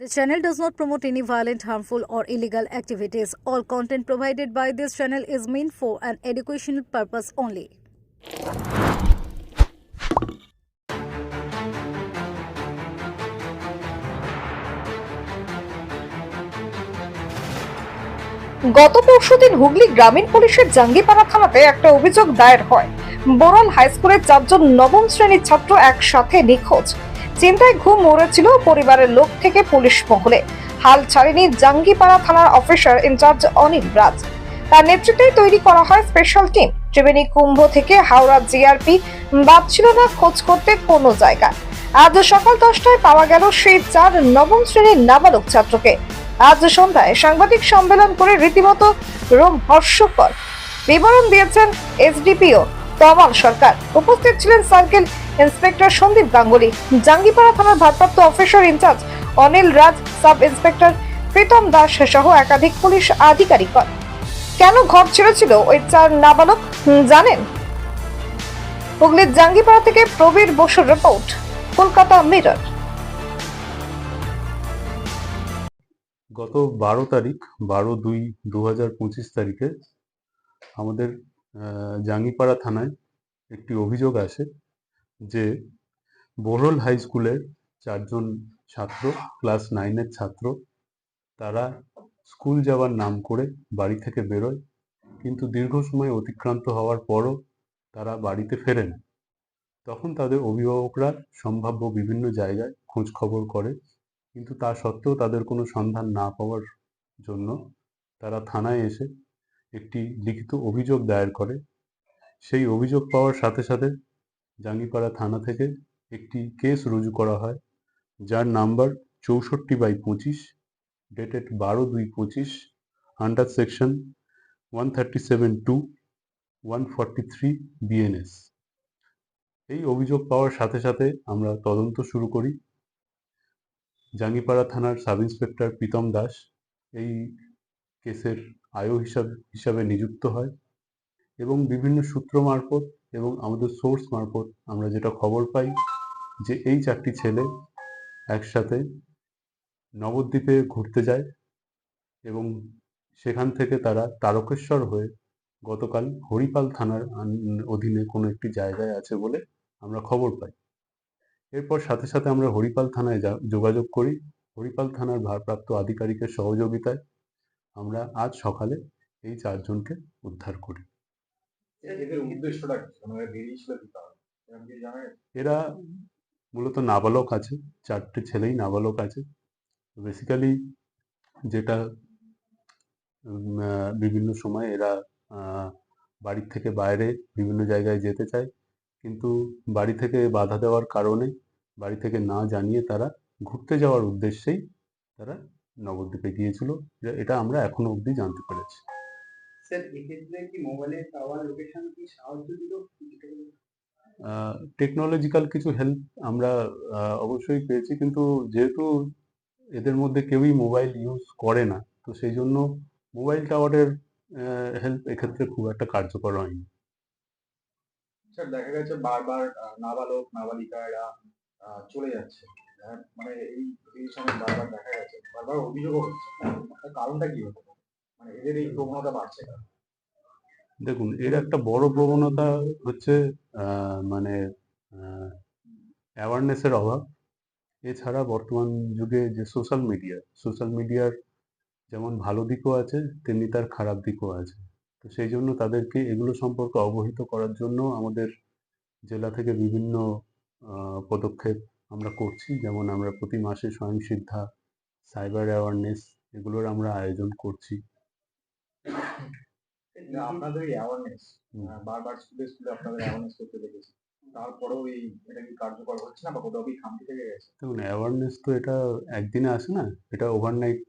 The channel does not promote any violent, harmful, or illegal activities. All content provided by this channel is meant for an educational purpose only. গত পরশুদিন হুগলি গ্রামীণ পুলিশের জাঙ্গিপাড়া থানাতে একটা অভিযোগ দায়ের হয় বোরন হাই স্কুলের চারজন নবম শ্রেণির ছাত্র একসাথে নিখোঁজ চিন্তায় ঘুম মরেছিল পরিবারের লোক থেকে পুলিশ মহলে। হাল ছাড়েনি জাঙ্গিপাড়া থানার অফিসার ইনচার্জ অনিল রাজ। তার নেতৃত্বেই তৈরি করা হয় স্পেশাল টিম ত্রিবেণী কুম্ভ থেকে হাওড়া জিআরপি বাদ ছিল না খোঁজ করতে কোনো জায়গা। আজ সকাল দশটায় পাওয়া গেল সেই চার নবম শ্রেণির নাবালক ছাত্রকে। আজ সন্ধ্যায় সাংবাদিক সম্মেলন করে রীতিমতো রোম হর্ষকর। বিবরণ দিয়েছেন এসডিপিও তমাল সরকার। উপস্থিত ছিলেন সার্কেল ইন্সপেক্টর সন্দীপ গাঙ্গুলি। জাঙ্গিপাড়া থানার ভারপ্রাপ্ত officer in charge Anil Raj, sub inspector Pritam Das সহ একাধিক পুলিশ আধিকারিকগণ কেন ঘর ছেড়েছিল ওই চার নাবালক জানেন? হুগলির জাঙ্গিপাড়া থেকে প্রবীর বসুর রিপোর্ট, কলকাতা মিরর। গত বারো তারিখ, বারো দুই দু হাজার পঁচিশ তারিখে আমাদের জাঙ্গিপাড়া থানায় একটি অভিযোগ আসে। যে বোরল হাই স্কুলের চারজন ছাত্র ক্লাস নাইনের ছাত্র, তারা স্কুল যাওয়ার নাম করে বাড়ি থেকে বেরোয়। কিন্তু দীর্ঘ সময় অতিক্রান্ত হওয়ার পরও তারা বাড়িতে ফেরে না তখন তাদের অভিভাবকরা সম্ভাব্য বিভিন্ন জায়গায় খোঁজ খবর করে। কিন্তু তা সত্ত্বেও তাদের কোনো সন্ধান না পাওয়ার জন্য তারা থানায় এসে একটি লিখিত অভিযোগ দায়ের করে। সেই অভিযোগ পাওয়ার সাথে সাথে জাঙ্গিপাড়া থানা থেকে একটি কেস রুজু করা হয়, যার নাম্বার চৌষট্টি বাই পঁচিশ, ডেটেড বারো দুই পঁচিশ under section one thirty seven two one forty three BNS এই অভিযোগ পাওয়ার সাথে সাথে আমরা তদন্ত শুরু করি। জাঙ্গিপাড়া থানার সাব ইন্সপেক্টর প্রীতম দাস এই কেসের আয়ো হিসাব, হিসাবে নিযুক্ত হয় এবং বিভিন্ন সূত্র মারফত এবং আমাদের সোর্স মারফত আমরা যেটা খবর পাই যে এই চারটি ছেলে একসাথে নবদ্বীপে ঘুরতে যায় এবং সেখান থেকে তারা তারকেশ্বর হয়ে গতকাল হরিপাল থানার অধীনে কোনো একটি জায়গায় আছে বলে আমরা খবর পাই। এরপর সাথে সাথে আমরা হরিপাল থানায় যোগাযোগ করি। হরিপাল থানার ভারপ্রাপ্ত আধিকারিকের সহযোগিতায় আমরা আজ সকালে এই চারজনকে উদ্ধার করি। এরা মূলত নাবালক আছে চারটে ছেলেই নাবালক আছে। বেসিক্যালি যেটা বিভিন্ন সময় এরা বাড়ির থেকে বাইরে বিভিন্ন জায়গায় যেতে চায়। কিন্তু বাড়ি থেকে বাধা দেওয়ার কারণে বাড়ি থেকে না জানিয়ে তারা ঘুরতে যাওয়ার উদ্দেশ্যেই তারা নবদ্বীপে গিয়েছিল। এটা আমরা এখনও অবধি জানতে পেরেছি। স্যার এক্ষেত্রে কি মোবাইলের টাওয়ার লোকেশন কি সাহায্য দিল? টেকনোলজিক্যাল কিছু হেল্প আমরা আহ, অবশ্যই পেয়েছি। কিন্তু যেহেতু এদের মধ্যে কেউই মোবাইল ইউজ করে না তো সেই জন্য মোবাইল টাওয়ারের হেল্প এক্ষেত্রে খুব একটা কার্যকর হয়নি। স্যার দেখা গেছে বারবার নাবালক নাবালিকা এরা চলে যাচ্ছে। হ্যাঁ, মানে এই এই সময় বারবার দেখা গেছে বারবার অভিযোগও হচ্ছে। কারণটা কি হতে পারে? মানে এদের এই প্রবণতা বাড়ছে দেখুন, এর একটা বড় প্রবণতা হচ্ছে মানে অ্যাওয়ারনেসের অভাব। এছাড়া বর্তমান যুগে যে সোশ্যাল মিডিয়া সোশ্যাল মিডিয়ার যেমন ভালো দিকও আছে, তেমনি তার খারাপ দিকও আছে। তো সেই জন্য তাদেরকে এগুলো সম্পর্কে অবহিত করার জন্য আমাদের জেলা থেকে বিভিন্ন পদক্ষেপ আমরা করছি। যেমন আমরা প্রতি মাসে স্বয়ংসিদ্ধা সাইবার অ্যাওয়ারনেস এগুলোর আমরা আয়োজন করছি। আপনাদের অ্যাওয়ারনেস বারবার স্কুলে স্কুলে আপনাদের অ্যাওয়ারনেস করতে দেখেছি। তারপরেও এই এটা কি কার্যকর হচ্ছে না বা কোথাও কি খামতি থেকে গেছে? দেখুন অ্যাওয়ারনেস তো এটা একদিনে আসে না এটা ওভারনাইট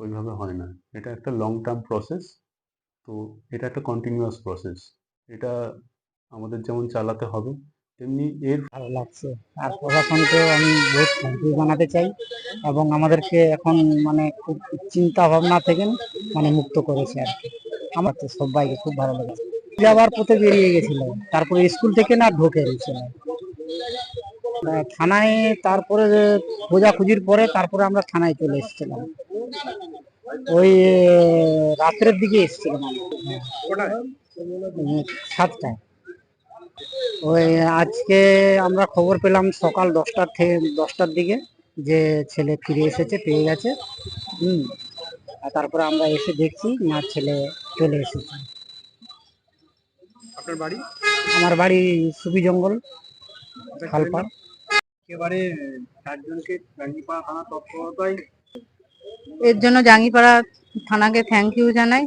ওইভাবে হয় না। এটা একটা লং টার্ম প্রসেস তো এটা একটা কন্টিনিউয়াস প্রসেস এটা আমাদের যেমন চালাতে হবে তেমনি এর ভালো লাগছে। আর প্রশাসনকেও আমি বহুত থ্যাংক জানাতে চাই এবং আমাদেরকে এখন মানে খুব চিন্তা ভাবনা থেকে মানে মুক্ত করেছে আর কি। আমার তো সবাইকে খুব ভালো লেগেছে। যাওয়ার পথে বেরিয়ে গেছিল। তারপরে স্কুল থেকে না ঢোকে গেছিল। থানায় তারপরে খোঁজাখুঁজির পরে তারপরে আমরা থানায় চলে এসেছিলাম। ওই রাত্রের দিকে এসেছিলাম আমরা। হ্যাঁ। সাতটায়। ওই আজকে আমরা খবর পেলাম সকাল দশটার থেকে দশটার দিকে যে ছেলে ফিরে এসেছে পেয়ে গেছে। হুম। আর তারপরে আমরা এসে দেখছি না ছেলে চলে এসেছে। আপনার বাড়ি? আমার বাড়ি সুবি জঙ্গল খালপাড়। একেবারে চারজনকে গাঙ্গিপাড়া থানা তৎপরতায় এর জন্য জাঙ্গিপাড়া থানাকে থ্যাংক ইউ জানাই।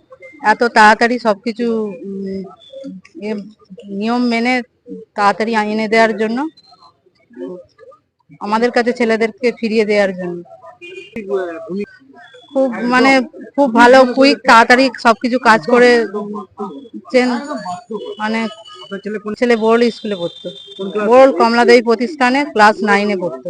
এত তাড়াতাড়ি সবকিছু নিয়ম মেনে তাড়াতাড়ি এনে দেওয়ার জন্য, আমাদের কাছে ছেলেদেরকে ফিরিয়ে দেওয়ার জন্য। খুব মানে খুব ভালো, কুইক, তাড়াতাড়ি সবকিছু কাজ করে মানে ছেলে বোর্ড স্কুলে পড়তো। বোর্ড কমলাদেবী প্রতিষ্ঠানে ক্লাস নাইনে পড়তো।